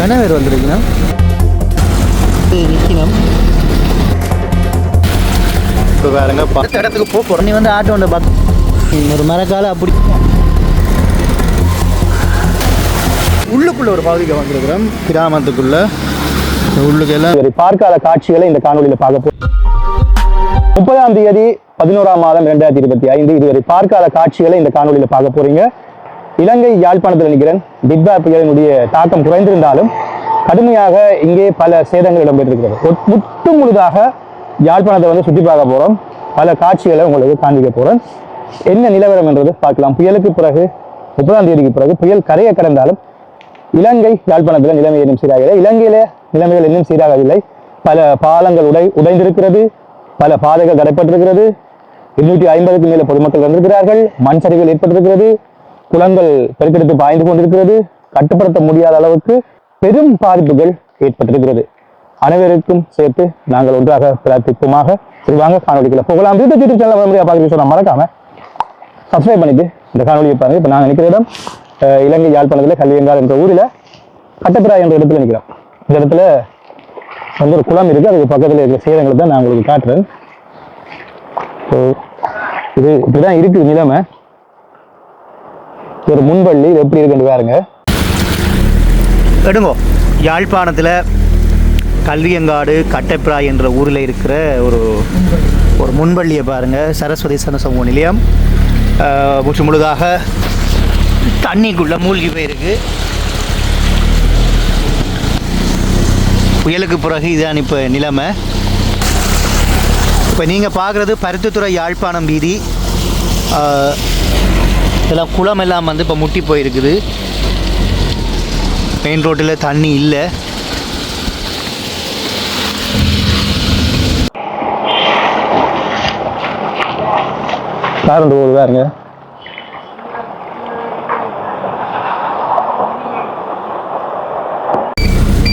கன பேர் வந்திருக்கணும் நிற்கணும் இப்போ பாருங்க பத்து இடத்துக்கு போக போகிறோம் நீ வந்து ஆட்டோ பக் ஒரு மரக்கால அப்படி உள்ளுக்குள்ள ஒரு பகுதிக்கு வந்திருக்கிறோம். கிராமத்துக்குள்ள. உள்ளுக்கெல்லாம் சரி பார்க்காத காட்சிகளை இந்த காணொலியில் பார்க்க போறோம் முப்பதாம் தேதி பதினோராம் மாதம் இரண்டாயிரத்தி இருபத்தி ஐந்து இதுவரை பார்க்காத காட்சிகளை இந்த காணொலியில் பார்க்க போறீங்க. இலங்கை யாழ்ப்பாணத்தில் நிற்கிறேன் டிட்பா புயலினுடைய தாக்கம் குறைந்திருந்தாலும் கடுமையாக இங்கே பல சேதங்கள் இடம்பெற்றிருக்கிறது. ஒட்- முற்று முழுதாக யாழ்ப்பாணத்தை வந்து சுற்றி பார்க்க போறோம். பல காட்சிகளை உங்களுக்கு காண்பிக்க போறேன் என்ன நிலவரம் என்றது பார்க்கலாம். புயலுக்கு பிறகு முப்பதாம் தேதிக்கு பிறகு புயல் கரையை கடந்தாலும் இலங்கை யாழ்ப்பாணத்தில் நிலைமை இன்னும் சீராகவில்லை. இலங்கையில நிலைமைகள் இன்னும் சீராகவில்லை. பல பாலங்கள் உடை உடைந்திருக்கிறது. பல பாதைகள் தடைப்பட்டிருக்கிறது. இருநூற்றி ஐம்பதுக்கு மேல பொதுமக்கள் வந்திருக்கிறார்கள். மண் சரிவுகள் ஏற்பட்டிருக்கிறது. குளங்கள் பெருக்கெடுத்து பாய்ந்து கொண்டிருக்கிறது. கட்டுப்படுத்த முடியாத அளவுக்கு பெரும் பாதிப்புகள் ஏற்பட்டிருக்கிறது. அனைவருக்கும் சேர்த்து நாங்கள் ஒன்றாக பிரார்த்திப்போமாக. சரி காணொலிகளை போகலாம். யூடியூப் யூடியூப் சேனல் முறையாக பார்க்க சொன்னால் மறக்காம சப்ஸ்கிரைப் பண்ணிட்டு இந்த காணொலியை பாருங்க. இப்போ நாங்கள் நிற்கிற இடம் இலங்கை யாழ்ப்பாணத்தில் கல்வியங்கால் என்ற ஊரில் கட்டப்பிரா என்ற இடத்துல நிற்கிறோம். இந்த இடத்துல வந்து ஒரு குளம் இருக்குது அதுக்கு பக்கத்தில் இருக்கிற சேதங்களை தான் நான் உங்களுக்கு காட்டுறேன். ஸோ இது இப்படிதான் இருக்குது நிலைமை. ஒரு முன்பள்ளி இது எப்படி இருக்குன்னு பாருங்க. எடுங்கோ. யாழ்ப்பாணத்தில் கல்வியங்காடு கட்டைப்பிராய் என்ற ஊரில் இருக்கிற ஒரு ஒரு முன்பள்ளியை பாருங்கள் சரஸ்வதி சன சமூக நிலையம். முற்று முழுதாக தண்ணிக்குள்ளே மூழ்கி போயிருக்கு. புயலுக்கு பிறகு இதுதான் இப்போ நிலைமை. இப்போ நீங்கள் பார்க்குறது பருத்தித்துறை யாழ்ப்பாணம் வீதி. இதெல்லாம் குளம் எல்லாம் வந்து இப்போ முட்டி போயிருக்குது. மெயின் ரோட்டில் தண்ணி இல்லை. காரண்ட் போகுது பாருங்க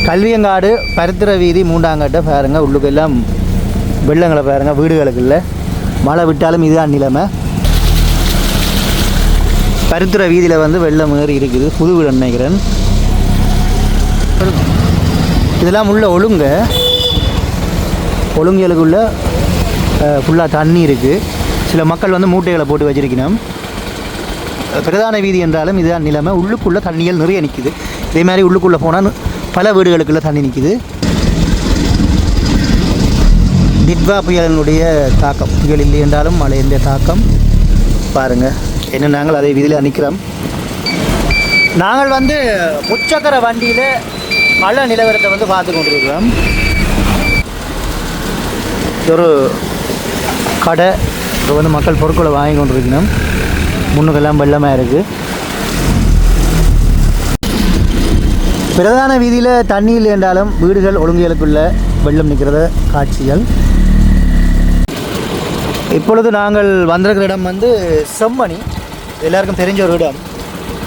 கல்வியங்காடு பருத்திர வீதி மூண்டாங்கட்ட பாருங்க. உள்ளுக்கெல்லாம் வெள்ளங்களை பாருங்க. வீடுகளுக்கு இல்லை. மழை விட்டாலும் இதுதான் நிலைமை. பருத்திர வீதியில் வந்து வெள்ளம் ஏறி இருக்குது. புது வீடு நினைக்கிறேன் இதெல்லாம் உள்ள ஒழுங்க. ஒழுங்குகளுக்குள்ள ஃபுல்லாக தண்ணி இருக்குது சில மக்கள் வந்து மூட்டைகளை போட்டு வச்சிருக்கணும். பிரதான வீதி என்றாலும் இதுதான் நிலைமை. உள்ளுக்குள்ளே தண்ணிகள் நிறைய நிற்குது இதே மாதிரி உள்ளுக்குள்ளே போனால் பல வீடுகளுக்குள்ள தண்ணி நிற்குது டிட்வா புயலினுடைய தாக்கம். புயல் இல்லை என்றாலும் மழையினுடைய தாக்கம். பாருங்கள் என்ன நாங்கள் அதே வீதியில் நிற்கிறோம் நாங்கள் வந்து முச்சக்கர வண்டியில் மழை நிலவரத்தை வந்து பார்த்து கொண்டிருக்கிறோம். ஒரு கடை. இப்போ வந்து மக்கள் பொருட்களை வாங்கி கொண்டிருக்கணும் முன்னுக்கெல்லாம் வெள்ளமாக இருக்குது பிரதான வீதியில் தண்ணி இல்லை என்றாலும் வீடுகள் ஒழுங்குகளுக்குள்ள வெள்ளம் நிற்கிறத. காட்சிகள். இப்பொழுது நாங்கள் வந்திருக்கிற இடம் வந்து செம்மணி. எல்லாருக்கும் தெரிஞ்ச ஒரு இடம்.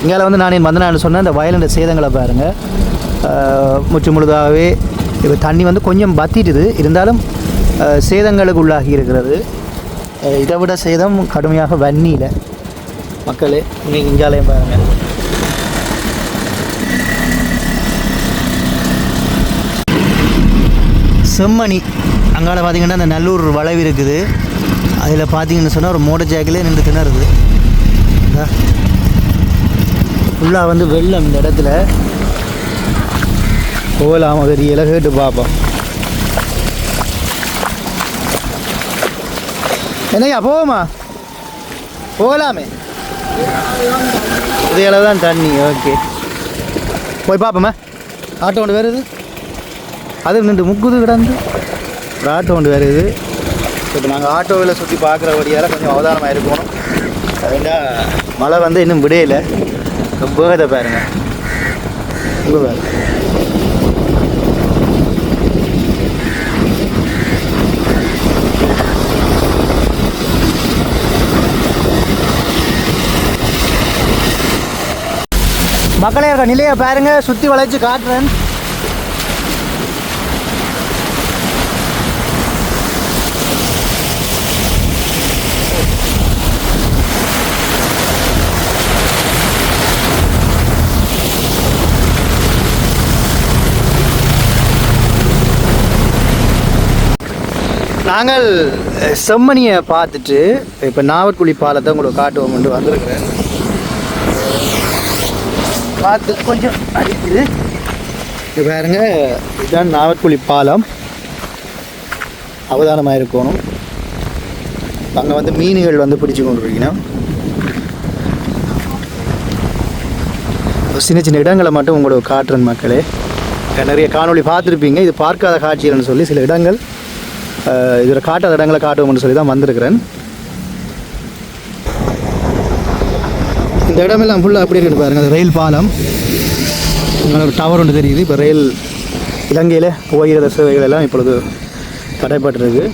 இங்கே வந்து நான் என் நான் சொன்னேன் இந்த வயலின் சேதங்களை பாருங்கள் முற்று முழுதாகவே இப்போ தண்ணி வந்து கொஞ்சம் பத்திட்டுது இருந்தாலும் சேதங்களுக்கு உள்ளாகி இருக்கிறது. இதை விட சேதம் கடுமையாக வன்னியில். மக்களே நீங்கள் இங்காலையும் பாருங்கள் செம்மணி. அங்கால பார்த்தீங்கன்னா அந்த நல்லூர் வளைவு இருக்குது. அதில் பார்த்தீங்கன்னு சொன்னால் ஒரு மோட்டர் ஜாக்கிலே நின்று திணறுது. ஃபுல்லாக வந்து வெள்ளம் இந்த இடத்துல. போகலாம் தெரியல கேட்டு பார்ப்போம் என்னய்யா போவோமா? போகலாமே. இதில் தான் தண்ணி ஓகே. போய் பார்ப்போமே ஆட்டோ ஒன்று வருது. அது நின்று முக்குது கிடந்து. ஒரு ஆட்டோ ஒன்று வருது. இப்போ நாங்கள் ஆட்டோவில் சுற்றி பார்க்குற வழியால் கொஞ்சம் அவதானமாக இருக்கணும். அதுண்டா மழை வந்து இன்னும் விடையில? வேகத்தை பாருங்க. இங்க பாருங்க மக்களே இருக்க நிலையை பாருங்கள் சுற்றி வளைச்சு காட்டுறேன். நாங்கள் செம்மணியை பார்த்துட்டு இப்போ நாவற்குழி பாலத்தை உங்களுக்கு காட்டுவோம் என்று வந்திருக்கிறேன். பார்த்து கொஞ்சம் அடிக்குது. இது பாருங்க இதுதான் நாவற்குழி பாலம். அவதானமாக இருக்கணும். அங்கே வந்து மீன்கள் வந்து பிடிச்சி கொண்டு இருக்கணும் சின்ன சின்ன இடங்களை மட்டும் உங்களுக்கு காட்டுறேன் மக்களே. நிறைய காணொளி பார்த்துருப்பீங்க. இது பார்க்காத காட்சிகள்னு சொல்லி சில இடங்கள் இதில் காட்டாத இடங்களை காட்டுவோம்னு சொல்லி தான் வந்திருக்கிறேன். இந்த இடமெல்லாம் ஃபுல்லாக அப்படி இருக்குது பாருங்க. அது ரயில் பாலம். ஒரு டவர் ஒன்று தெரியுது. இப்போ ரயில் இலங்கையில் போகிற சேவைகள் எல்லாம் இப்பொழுது தடைப்பட்டிருக்கு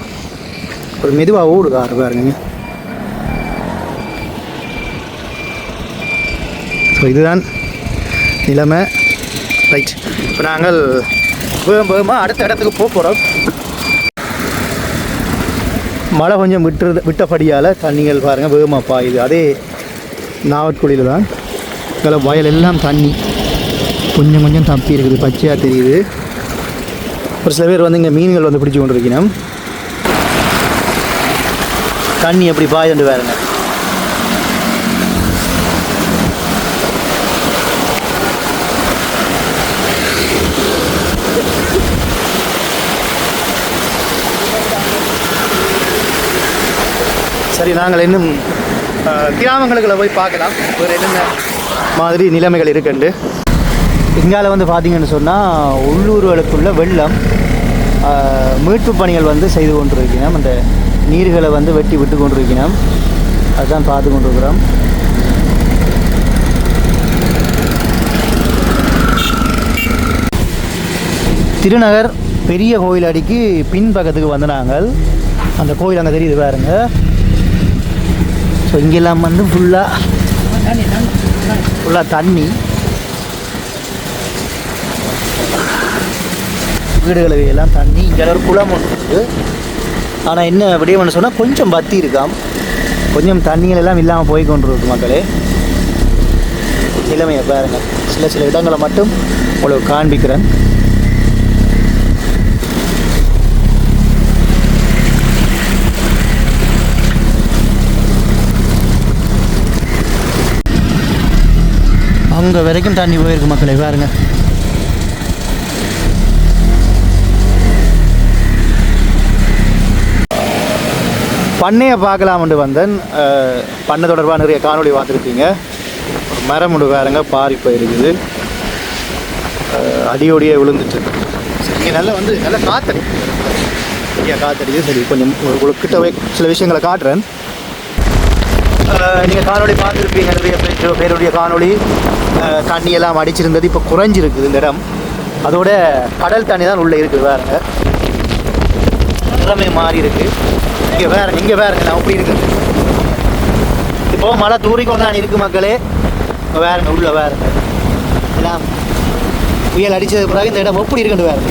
ஒரு மெதுவாக ஓடுது ஆறு பாருங்க. ஸோ இதுதான் நிலைமை. ரைட் இப்போ நாங்கள் வேகமாக அடுத்த இடத்துக்கு போக போகிறோம் மழை கொஞ்சம் விட்டுறது விட்டபடியால் தண்ணிகள் பாருங்கள் வேகமாக பாயுது அதே நாவற்குழியில் தான் இதில் வயல் எல்லாம் தண்ணி. கொஞ்சம் கொஞ்சம் தப்பி இருக்குது பச்சையாக தெரியுது. ஒரு சில பேர் வந்து இங்கே மீன்கள் வந்து பிடிச்சி கொண்டு இருக்கணும் தண்ணி எப்படி பாயுதுன்னு பாருங்க. சரி நாங்கள் இன்னும் கிராமங்களுக்குள்ள போய் பார்க்கலாம். ஒரு என்னென்ன மாதிரி நிலைமைகள் இருக்குண்டு. இங்கால வந்து பார்த்தீங்கன்னு சொன்னால் உள்ளூர்களுக்குள்ள வெள்ளம் மீட்பு பணிகள் வந்து செய்து கொண்டிருக்கிறோம். அந்த நீர்களை வந்து வெட்டி விட்டு கொண்டிருக்கிறோம். அதுதான் பார்த்து கொண்டிருக்கிறோம். திருநகர் பெரிய கோயில் அடிக்கு பின்பக்கத்துக்கு வந்து நாங்கள் அந்த கோயில் அங்கே தெரியுது பாருங்கள் ஸோ இங்கெல்லாம் வந்து ஃபுல்லாக ஃபுல்லாக தண்ணி. வீடுகளவையெல்லாம் எல்லாம் தண்ணி. இங்கே ஒரு குளம் ஒன்று. இருக்குது ஆனால் என்ன விடயம்னு சொன்னால் கொஞ்சம் பத்தி இருக்காம். கொஞ்சம் தண்ணிகள் எல்லாம் இல்லாமல் போய் கொண்டு இருக்கு மக்களே. நிலைமையை பாருங்கள் சில சில இடங்களை மட்டும் உங்களுக்கு காண்பிக்கிறேன். அங்கே வரைக்கும் தண்ணி போயிருக்கு மக்களை பாருங்க. பண்ணையை பார்க்கலாம்னு வந்தேன். பண்ணை தொடர்பாக நிறைய காணொளி பார்த்துருப்பீங்க. மரம் ஒன்று பாருங்க பாரி போயிருக்குது. அடியோடியே விழுந்துட்டு இங்கே நல்லா வந்து நல்லா காத்தடி. சரியா காத்தடிக்குது. சரி கொஞ்சம் உங்களுக்கு போய் சில விஷயங்களை காட்டுறேன். நீங்கள் காணொளி பார்த்துருப்பீங்க நிறைய பேருடைய காணொளி. தண்ணி எல்லாம் அடிச்சிருந்தது. இப்போ குறைஞ்சிருக்குது இந்த இடம். அதோட கடல் தண்ணி தான் உள்ளே இருக்குது வேறுங்க நிலைமை மாறி இருக்கு. இங்கே வேற இங்கே வேறுங்க நான் அப்படி இருக்குது இப்போ மழை தூரிக்கொண்டான் கொண்டான் இருக்கு மக்களே. வேறுங்க உள்ள வேறுங்க எல்லாம் புயல் அடித்தது பிறகு இந்த இடம் எப்படி இருக்குன்னு வேறு.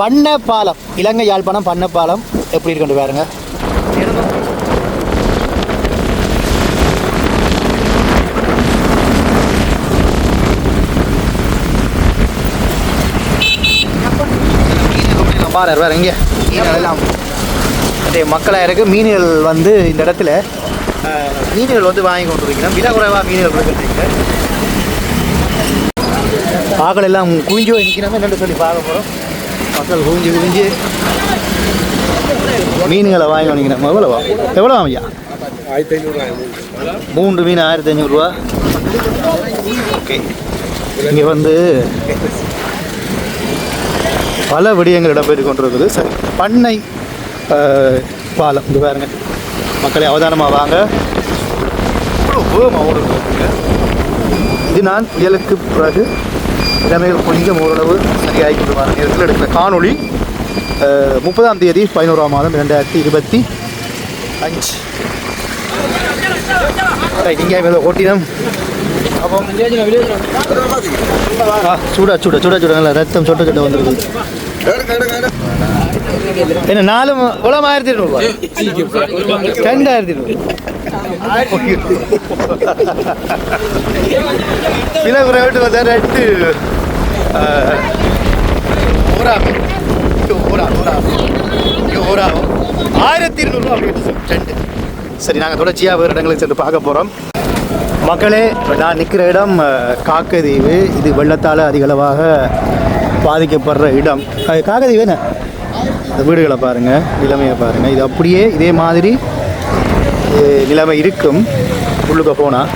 பண்ணை பாலம் இலங்கை யாழ்ப்பாணம் பண்ணை பாலம் எப்படி இருக்குன்னு பாருங்க. பாரு வேறு இங்கே மீன்கள் எல்லாம் அப்படியே மக்களாக இருக்குது மீன்கள் வந்து இந்த இடத்துல மீன்கள் வந்து வாங்கி கொண்டு இருக்கணும் விலை குறைவாக மீன்கள் இருக்குன்றீங்க ஆக்கள் எல்லாம் குவிஞ்சு நிற்கிறோம் என்னென்னு சொல்லி பார்க்க போகிறோம் மக்கள் குவிஞ்சு குவிஞ்சு. மீன்களை வாங்கி வாங்கிக்கிறோம் எவ்வளோவா? எவ்வளோ ஐயா? மூன்று மீன் ஆயிரத்தி ஐநூறுரூவா ஓகே. இங்கே வந்து பல விடயங்கள் இடம்பெற்று கொண்டிருக்குது. சரி பண்ணை பாலம் இது பாருங்க. மக்களை அவதானமாக வாங்க. இவ்வளோ வேகமாக ஓடுங்க இது நான் புயலுக்கு பிறகு நிலைமைகள் கொஞ்சம் ஓரளவு சரியாகி கொண்டு நேரத்தில் எடுக்கிற காணொளி. முப்பதாம் தேதி பதினோராம் மாதம் ரெண்டாயிரத்தி இருபத்தி அஞ்சு இங்கே ஓட்டினம். அப்போ ஆ சூடா சூடா சூடா சூடா ரத்தம் சொட்ட சொட்ட வந்துருக்கு என்ன நாலு உலம் ஆயிரத்தி இருநூறுவா ரெண்டாயிரத்தி இருநூறு விலை குறைவிட்டு வந்தா ரெண்டு ஊராமி ஆயிரத்தி இருநூறுவா அப்படி சரி நாங்கள் தொடர்ச்சியாக வேறு இடங்களுக்கு சென்று பார்க்க போகிறோம் மக்களே நான் நிற்கிற இடம் காக்கதீவு. இது வெள்ளத்தால் அதிகளவாக பாதிக்கப்படுற இடம். அது காக்கதீவு என்ன? இந்த வீடுகளை பாருங்கள் நிலைமையை பாருங்கள் இது அப்படியே இதே மாதிரி நிலைமை இருக்கும். உள்ளுக்க போனால்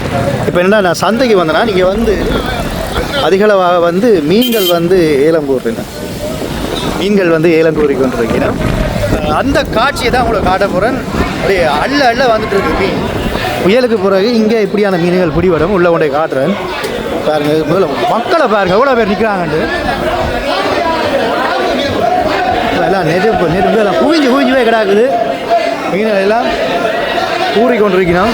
இப்போ என்னடா நான் சந்தைக்கு வந்தேன்னா நீங்கள் வந்து அதிகளவாக வந்து மீன்கள் வந்து ஏலம் கூறுறீங்க மீன்கள் வந்து ஏலம் கூறி அந்த காட்சியை தான் உங்களுக்கு காட்ட போகிறேன் அப்படியே அள்ள அள்ள வந்துட்டு இருக்கு மீன். புயலுக்கு பிறகு இங்கே இப்படியான மீன்கள் பிடிபடும். உள்ள கொண்டே காட்டுறேன். பாருங்க முதல்ல மக்களை பாருங்க எவ்வளோ பேர் நிற்கிறாங்கன்ட்டு எல்லாம் நெருப்பு நெருப்பு எல்லாம் குவிஞ்சு குவிஞ்சு போய் கிடக்குது. மீன்கள் எல்லாம் ஊறி கொண்டிருக்கிறோம்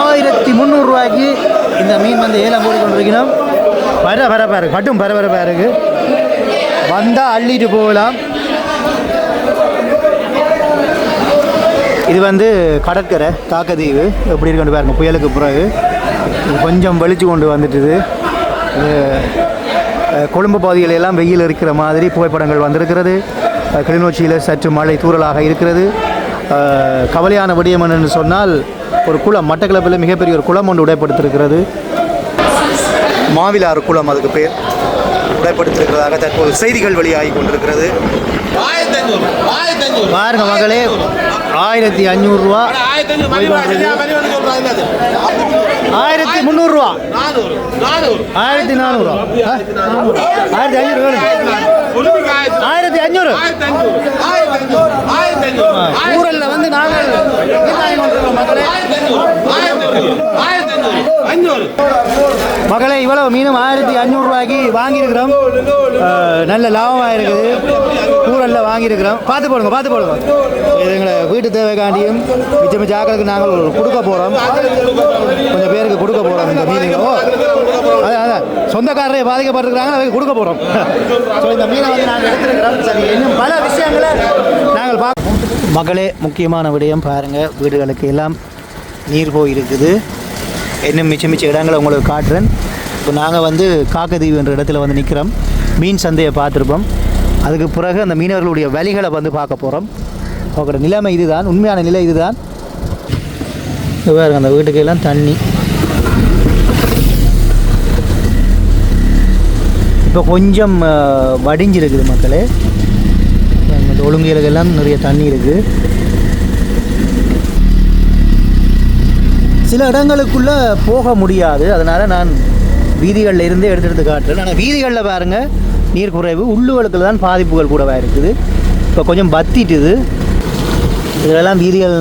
ஆயிரத்தி முந்நூறுரூவாய்க்கு இந்த மீன் வந்து ஏலம் போடி கொண்டிருக்கிறோம் வர வர பாரு கட்டும் பரபரப்பாக இருக்குது வந்தால் அள்ளிட்டு போகலாம். இது வந்து கடற்கரை காக்கதீவு எப்படி இருக்குன்னு பாருங்க புயலுக்கு பிறகு. கொஞ்சம் வெளிச்சு கொண்டு வந்துட்டுது. இது கொழும்பு பகுதிகளில் எல்லாம் வெயில் இருக்கிற மாதிரி புகைப்படங்கள் வந்திருக்கிறது. கிளிநொச்சியில் சற்று மழை தூறலாக இருக்கிறது. கவலையான விடயம் சொன்னால் ஒரு குளம் மட்டக்களப்பில் மிகப்பெரிய ஒரு குளம் ஒன்று உடைப்படுத்திருக்கிறது. மாவிலாறு குளம் அதுக்கு பேர். உடைப்படுத்திருக்கிறதாக தற்போது செய்திகள் வெளியாகி கொண்டிருக்கிறது. பாருங்க மகளே ஆயிரத்தி அஞ்சூறுரூவா? ஆயிரத்தி முந்நூறுரூவா. நானூறு நானூறு. ஆயிரத்தி ஆயிரத்தி ஐநூறு ஆயிரத்தி ஆயிரத்தி அஞ்சூறு. ஊரில் வந்து நாங்கள் கொண்டிருக்கோம் மகளே இவ்வளவு மீனும் ஆயிரத்தி அஞ்சூறுரூவாய்க்கு வாங்கியிருக்கிறோம். நல்ல லாபமாக இருக்குது. ஊரலில் வாங்கியிருக்கிறோம். பார்த்து போடுங்க பார்த்து போடுங்க. இது எங்களை வீட்டு தேவைக்காண்டியும் மிச்ச மிச்ச ஆக்களுக்கு நாங்கள் கொடுக்க போகிறோம் கொஞ்சம் பேருக்கு கொடுக்க போகிறோம் இந்த மீனுங்க. அதான் அதான். சொந்தக்காரரே பாதிக்கப்பட்டிருக்கிறாங்க அதுக்கு கொடுக்க போகிறோம் ஸோ இந்த மீனை வந்து நாங்கள் எடுத்துருக்கிறோம். சரி இன்னும் பல விஷயங்களை நாங்கள் பார்க்க மகளே முக்கியமான விடயம் பாருங்கள் வீடுகளுக்கு எல்லாம் நீர் போயிருக்குது. இன்னும் மிச்ச மிச்ச இடங்களை உங்களுக்கு காட்டுறேன். இப்போ நாங்கள் வந்து காக்கதீவு என்ற இடத்துல வந்து நிற்கிறோம். மீன் சந்தையை பார்த்துருப்போம். அதுக்கு பிறகு அந்த மீனவர்களுடைய வழிகளை வந்து பார்க்க போகிறோம் அவங்களோட நிலைமை இதுதான். உண்மையான நிலை இதுதான். இது பாருங்க அந்த வீட்டுக்கெல்லாம் தண்ணி. இப்போ கொஞ்சம் வடிஞ்சிருக்குது மக்களே. அந்த நிறைய தண்ணி இருக்குது சில இடங்களுக்குள்ளே போக முடியாது. அதனால் நான் வீதிகளில் இருந்தே எடுத்து எடுத்து காட்டுறேன். ஆனால் வீதிகளில் பாருங்கள் நீர் குறைவு உள்ளுகளுக்குள்ள தான் பாதிப்புகள் கூடவாக இருக்குது. இப்போ கொஞ்சம் பத்திட்டுது இதெல்லாம் வீதிகள்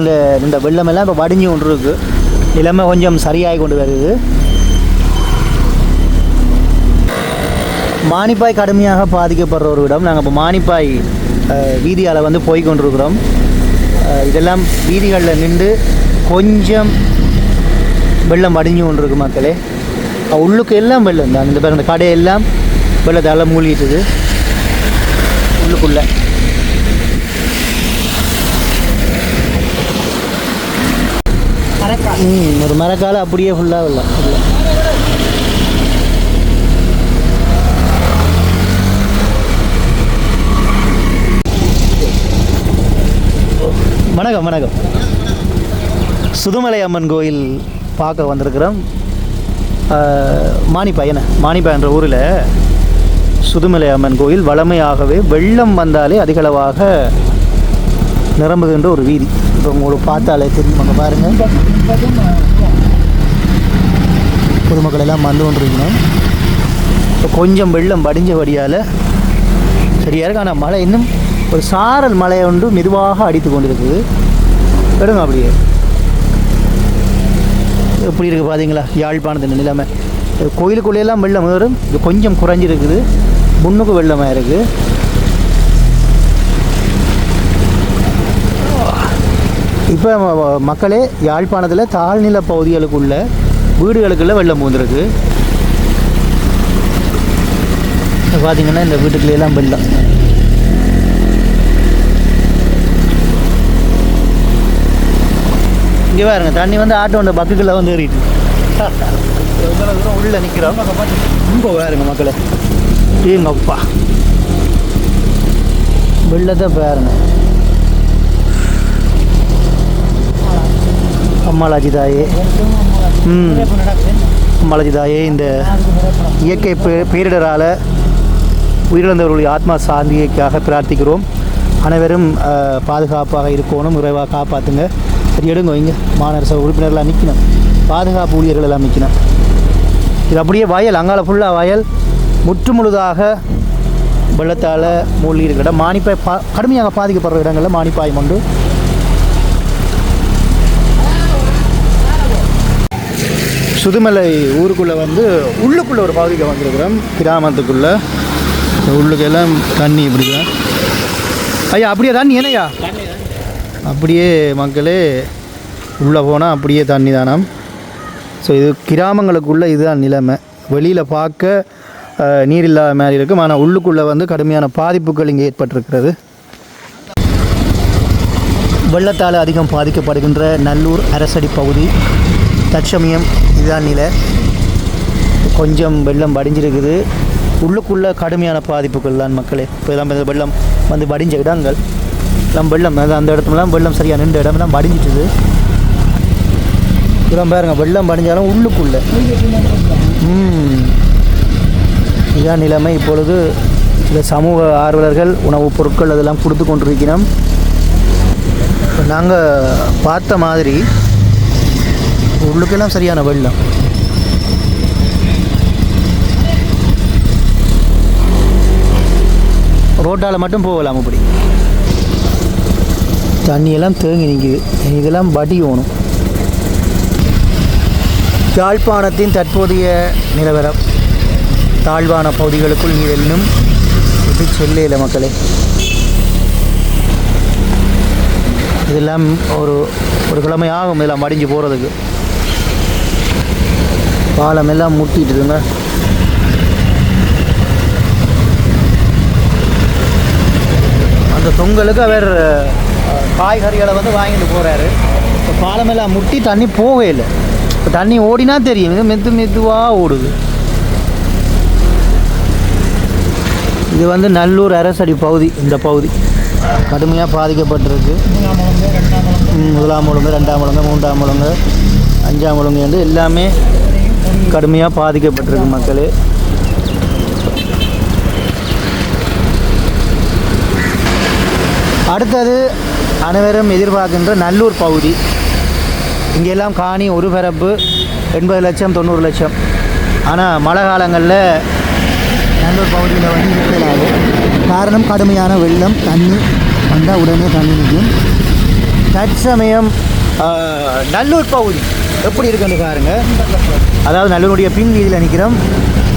இந்த வெள்ளமெல்லாம் இப்போ வடிஞ்சு கொண்டு இருக்குது நிலைமை கொஞ்சம் சரியாகி கொண்டு வருது. மானிப்பாய் கடுமையாக பாதிக்கப்படுற ஒரு இடம். நாங்கள் இப்போ மானிப்பாய் வீதியால் வந்து போய் கொண்டிருக்கிறோம். இதெல்லாம் வீதிகளில் நின்று கொஞ்சம் வெள்ளம் வடிஞ்சு கொண்டு இருக்கு மக்களே உள்ளுக்கு எல்லாம் வெள்ளம் தான். இந்த பேர் இந்த கடையெல்லாம் வெள்ளத்தால் மூழ்கிட்டுது. உள்ளுக்குள்ளே. ம் ஒரு மரக்கால அப்படியே ஃபுல்லாக வெள்ளம். full வணக்கம் வணக்கம். சுதுமலை அம்மன் கோயில் பார்க்க வந்திருக்கிறோம். மாணிப்பையனை மானிப்பா என்ற ஊரில் சுதுமலை அம்மன் கோயில் வளமையாகவே வெள்ளம் வந்தாலே அதிகளவாக நிரம்புகின்ற ஒரு வீதி. இப்போ உங்களுக்கு பார்த்தாலே தெரியும். அங்கே பாருங்கள் பொதுமக்கள் எல்லாம் வந்து கொண்டிருக்கணும். இப்போ கொஞ்சம் வெள்ளம் படிஞ்சபடியால் சரியாக இருக்கு. ஆனால் மழை இன்னும் ஒரு சாரல் மழை ஒன்று மெதுவாக அடித்து கொண்டிருக்குது. எடுங்க அப்படியே. எப்படி இருக்குது பார்த்தீங்களா யாழ்ப்பாணத்தின் நிலைமை. கோயிலுக்குள்ளேயெல்லாம் வெள்ளம் ஏறும். இது கொஞ்சம் குறைஞ்சிருக்குது. முன்னுக்கு வெள்ளமாக இருக்குது இப்போ மக்களே யாழ்ப்பாணத்தில் தாழ்நில பகுதிகளுக்குள்ள வீடுகளுக்குள்ள வெள்ளம் பூந்துருக்கு. பார்த்தீங்கன்னா இந்த வீட்டுக்குள்ளேயெல்லாம் வெள்ளம். இங்கே பாருங்க தண்ணி வந்து ஆட்டோண்ட பக்குக்குள்ள வந்து ஏறிட்டு. இவ்வளவு தூரம் உள்ள நிற்கிறோம் ரொம்ப பாருங்க மக்களே. ஏங்கப்பா. வெள்ளத்தை பாருங்க. அம்மாளாஜி தாயே. ம். அம்மாளாஜி தாயே இந்த இயற்கை பே- பேரிடரால் உயிரிழந்தவர்களுடைய ஆத்மா சாந்தியைக்காக பிரார்த்திக்கிறோம். அனைவரும் பாதுகாப்பாக இருக்கணும் விரைவாக காப்பாற்றுங்க சரி எடுங்க இங்கே. மாநகர உறுப்பினர்லாம் நிற்கணும் பாதுகாப்பு ஊழியர்கள் எல்லாம் நிற்கணும் இது அப்படியே வயல் அங்கால ஃபுல்லாக வயல். முற்று முழுதாக வெள்ளத்தால் மூழ்கி இருக்கிற இடம். மானிப்பாய் பா கடுமையாக பாதிக்கப்படுற இடங்களில் மானிப்பாயம் உண்டு சுதுமலை ஊருக்குள்ளே வந்து உள்ளுக்குள்ளே ஒரு பகுதிக்கு வந்திருக்கிறோம். கிராமத்துக்குள்ளே. இந்த உள்ளுக்கெல்லாம் தண்ணி இப்படி தான் ஐயா அப்படியே தண்ணி என்னய்யா? அப்படியே மக்களே உள்ளே போனால் அப்படியே தண்ணி தானாம். ஸோ இது கிராமங்களுக்குள்ளே இதுதான் நிலைமை. வெளியில் பார்க்க நீர் இல்லாத மாதிரி இருக்கும். ஆனால் உள்ளுக்குள்ளே வந்து கடுமையான பாதிப்புகள் இங்கே ஏற்பட்டிருக்கிறது. வெள்ளத்தால் அதிகம் பாதிக்கப்படுகின்ற நல்லூர் அரசடி பகுதி. தற்சமயம் இதுதான் நிலை. கொஞ்சம் வெள்ளம் வடிஞ்சிருக்குது. உள்ளுக்குள்ளே கடுமையான பாதிப்புகள் தான் மக்களே. இப்போ தான் வெள்ளம் வந்து வடிஞ்ச இடங்கள். எல்லாம் வெள்ளம். அது அந்த இடத்துலலாம் வெள்ளம் சரியாக நின்ற இடம்லாம் வடிஞ்சிட்டுது. இதெல்லாம் பாருங்கள் வெள்ளம் படிஞ்சாலும் உள்ளுக்குள்ளே. ம். இதான் நிலைமை. இப்பொழுது இந்த சமூக ஆர்வலர்கள் உணவுப் பொருட்கள் அதெல்லாம் கொடுத்து கொண்டிருக்கிறோம். இப்போ நாங்கள் பார்த்த மாதிரி உள்ளுக்கெல்லாம் சரியான வெள்ளம். ரோட்டால் மட்டும் போகலாம் அப்படி. தண்ணியெல்லாம் தேங்கி நிற்குது இதெல்லாம் வடி ஓணும் யாழ்ப்பாணத்தின் தற்போதைய நிலவரம். தாழ்வான பகுதிகளுக்குள் நீர் இன்னும் இது செல்லையில் மக்களே. இதெல்லாம் ஒரு ஒரு கிழமை ஆகும் இதெல்லாம் மடிஞ்சு போகிறதுக்கு பாலம் எல்லாம் முட்டிட்டுதுங்க அந்த தொங்கலுக்கு வேறு காய்கறிகளை வந்து வாங்கிட்டு போகிறாரு இப்போ பாலமெல்லாம் முட்டி தண்ணி போகவே இல்லை. இப்போ தண்ணி ஓடினா தெரியும். இது மெத்து மெதுவாக ஓடுது. இது வந்து நல்லூர் அரசடி பகுதி இந்த பகுதி. கடுமையாக பாதிக்கப்பட்டிருக்கு. முதலாம் ஒழுங்கு ரெண்டாம் ஒழுங்கு மூன்றாம் ஒழுங்கு அஞ்சாம் ஒழுங்கு என்று எல்லாமே கடுமையாக பாதிக்கப்பட்டிருக்கு மக்கள். அடுத்தது அனைவரும் எதிர்பார்க்கின்ற நல்லூர் பகுதி. இங்கெல்லாம் காணி ஒரு பரப்பு எண்பது லட்சம் தொண்ணூறு லட்சம். ஆனால் மழை காலங்களில் நல்லூர் பகுதியில் வந்து நிற்கலாது. காரணம் கடுமையான வெள்ளம் தண்ணி வந்தால் உடனே தண்ணி நிற்கும். தற்சமயம் நல்லூர் பகுதி. எப்படி இருக்குன்னு பாருங்க. அதாவது நல்லூருடைய பின் வீதியில் நிற்கிறோம்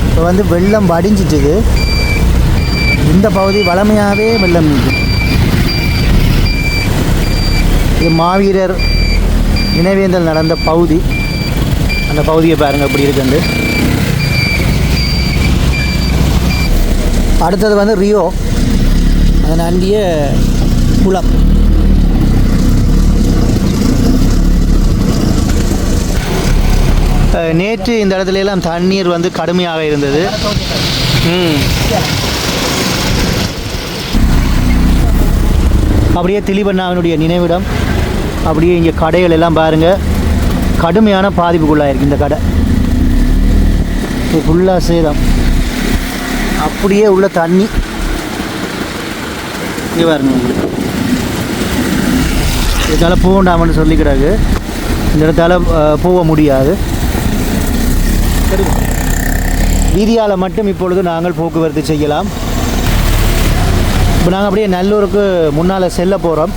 இப்போ வந்து வெள்ளம் வடிஞ்சிட்டுது. இந்த பகுதி வளமையாகவே வெள்ளம் நிற்கும். இது மாவீரர் நினைவேந்தல் நடந்த பகுதி. அந்த பகுதியை பாருங்கள் எப்படி இருக்குது அடுத்தது வந்து ரியோ. அதன் அண்டிய குளம். நேற்று இந்த இடத்துல எல்லாம் தண்ணீர் வந்து கடுமையாக இருந்தது. ம். அப்படியே திலீபண்ணாவினுடைய நினைவிடம். அப்படியே இங்கே கடைகள் எல்லாம் பாருங்கள் கடுமையான பாதிப்புக்குள்ளாயிருக்கு இந்த கடை. இது ஃபுல்லாக சேதம். அப்படியே உள்ள தண்ணி. இங்கே பாருங்க. உங்களுக்கு இதனால் போகண்டாமன்னு சொல்லிக்கிறாங்க இந்த இடத்தால போக முடியாது. சரி வீதியால் மட்டும் இப்பொழுது நாங்கள் போக்குவரத்து செய்யலாம். இப்போ நாங்கள் அப்படியே நல்லூருக்கு முன்னால் செல்ல போகிறோம்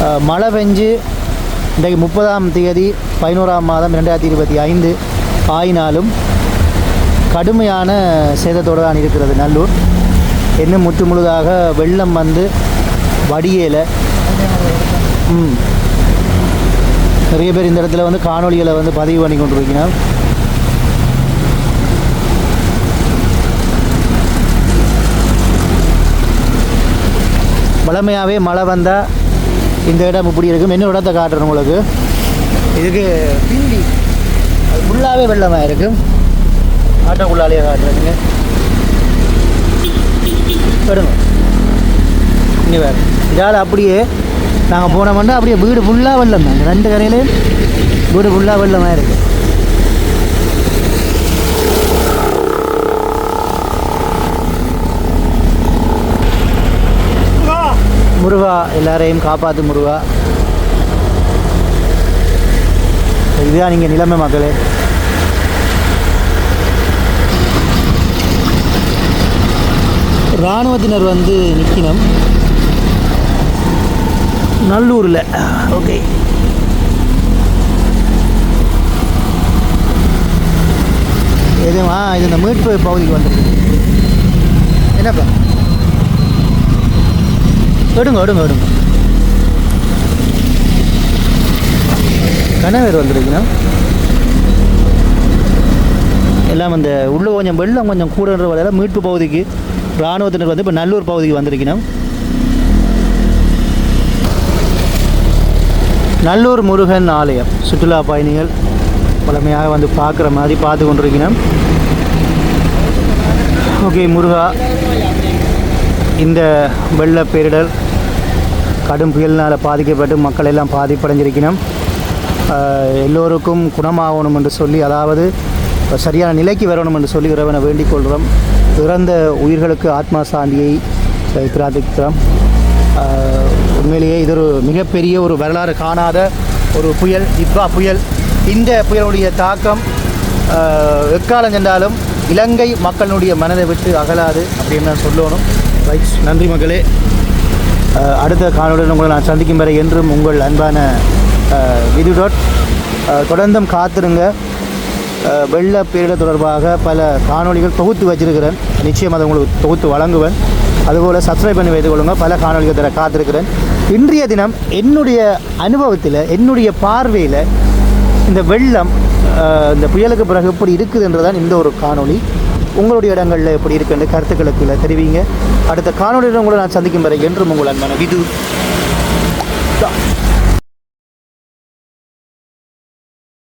மழை பெஞ்சு இன்றைக்கு முப்பதாம் தேதி பதினோராம் மாதம் ரெண்டாயிரத்தி இருபத்தி ஐந்து ஆயினாலும் கடுமையான சேதத்தோடு தான் இருக்கிறது நல்லூர். இன்னும் முற்று முழுதாக வெள்ளம் வந்து வடியலை. ம். நிறைய பேர் இந்த இடத்துல வந்து காணொளிகளை வந்து பதிவு பண்ணி கொண்டிருக்கிறார். வளமையாகவே மழை வந்தால் இந்த இடம் இப்படி இருக்கும். இன்னொரு இடத்த காட்டுறேன் உங்களுக்கு? இதுக்கு பிந்தி அது ஃபுல்லாகவே வெள்ளமாக இருக்கும். ஆட்டோக்குள்ளாலேயே காட்டுறதுங்க வருங்க இங்கே வேறு இதால் அப்படியே நாங்கள் போனோம்னா அப்படியே வீடு ஃபுல்லாக வெள்ளம் தான் ரெண்டு கரையிலையும் வீடு ஃபுல்லாக வெள்ளமாக இருக்குது முருகா எல்லாரையும் காப்பாற்று முருகா. இதுதான் நீங்கள் நிலைமை மக்களே. இராணுவத்தினர் வந்து நிற்கணும் நல்லூரில். ஓகே. எதுவா இது இந்த மீட்பு பகுதிக்கு வந்துருக்கு. என்னப்பா? எடுங்க எடுங்க எடுங்க கணவர் வந்துருக்குண்ணா. எல்லாம் அந்த உள்ளே கொஞ்சம் வெள்ளம் கொஞ்சம் கூடன்ற வகையில் மீட்பு பகுதிக்கு இராணுவத்தினர் வந்து இப்போ நல்லூர் பகுதிக்கு வந்திருக்கணும் நல்லூர் முருகன் ஆலயம். சுற்றுலா பயணிகள் பழமையாக வந்து பார்க்குற மாதிரி பார்த்து கொண்டிருக்கிறோம் ஓகே முருகா. இந்த வெள்ள பேரிடர் கடும் புயலினால் பாதிக்கப்பட்டு மக்கள் எல்லாம் பாதிப்படைஞ்சிருக்கணும் எல்லோருக்கும் குணமாகணும் என்று சொல்லி அதாவது சரியான நிலைக்கு வரணும் என்று சொல்லி இறைவனை வேண்டிக் கொள்கிறோம். இறந்த உயிர்களுக்கு ஆத்மா சாந்தியை பிரார்த்திக்கிறோம். உண்மையிலேயே இது ஒரு மிகப்பெரிய ஒரு வரலாறு காணாத ஒரு புயல் இப்பா புயல். இந்த புயலுடைய தாக்கம் எக்காலம் சென்றாலும் இலங்கை மக்களுடைய மனதை விட்டு அகலாது அப்படின்னு நான் சொல்லணும். ரைட் நன்றி மக்களே அடுத்த காணொலியுடன் உங்களை நான் சந்திக்கும் வரை என்றும் உங்கள் அன்பான விது டாட் தொடர்ந்தும் காத்திருங்க. வெள்ள பேரிடர் தொடர்பாக பல காணொளிகள் தொகுத்து வச்சிருக்கிறேன். நிச்சயம் அதை உங்களுக்கு தொகுத்து வழங்குவேன். அதுபோல் சப்ஸ்கிரைப் பண்ணி வைத்துக் கொள்ளுங்கள் பல காணொளிகள் தர காத்திருக்கிறேன். இன்றைய தினம் என்னுடைய அனுபவத்தில் என்னுடைய பார்வையில் இந்த வெள்ளம் இந்த புயலுக்கு பிறகு எப்படி இருக்குதுன்றதான் இந்த ஒரு காணொளி. உங்களுடைய இடங்களில் எப்படி இருக்குன்ற கருத்துக்களுக்குள்ள தெரிவிங்க. அடுத்த காணொலியில் உங்களை நான் சந்திக்கும் வரை என்றும் உங்கள் அன்பான விது